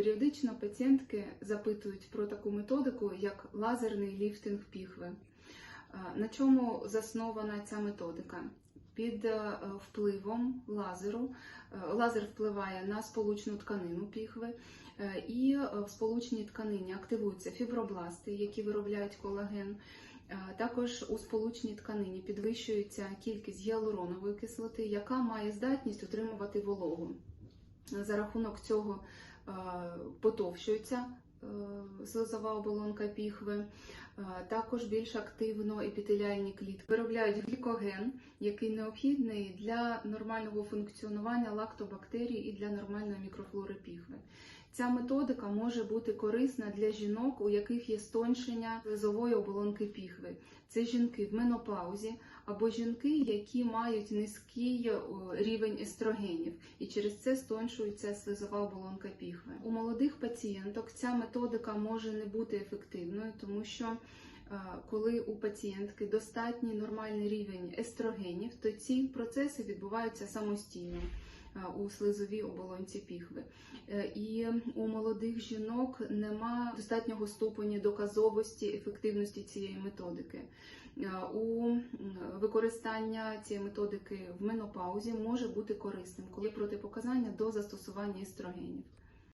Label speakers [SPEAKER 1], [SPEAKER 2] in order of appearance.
[SPEAKER 1] Періодично пацієнтки запитують про таку методику, як лазерний ліфтинг піхви. Е, На чому заснована ця методика? Під е, впливом лазеру е, лазер впливає на сполучну тканину піхви, і в сполучній тканині активуються фібробласти, які виробляють колаген. Також у сполучній тканині підвищується кількість гіалуронової кислоти, яка має здатність утримувати вологу. За рахунок цього потовщуються. е, слизова оболонка піхви. Е, Також більш активно епітеліальні клітки виробляють глікоген, який необхідний для нормального функціонування лактобактерій і для нормальної мікрофлори піхви. Ця методика може бути корисна для жінок, у яких є стоншення слизової оболонки піхви. Це жінки в менопаузі або жінки, які мають низький рівень естрогенів, і через це стоншується слизова оболонка піхви. У молодих пацієнток ця методика може не бути ефективною, тому що е, коли у пацієнтки достатній нормальний рівень естрогенів, то ці процеси відбуваються самостійно е, у слизовій оболонці піхви. Е, І у молодих жінок нема достатнього ступеню доказовості ефективності цієї методики. У використання цієї методики в менопаузі може бути корисним, коли протипоказання до застосування естрогенів.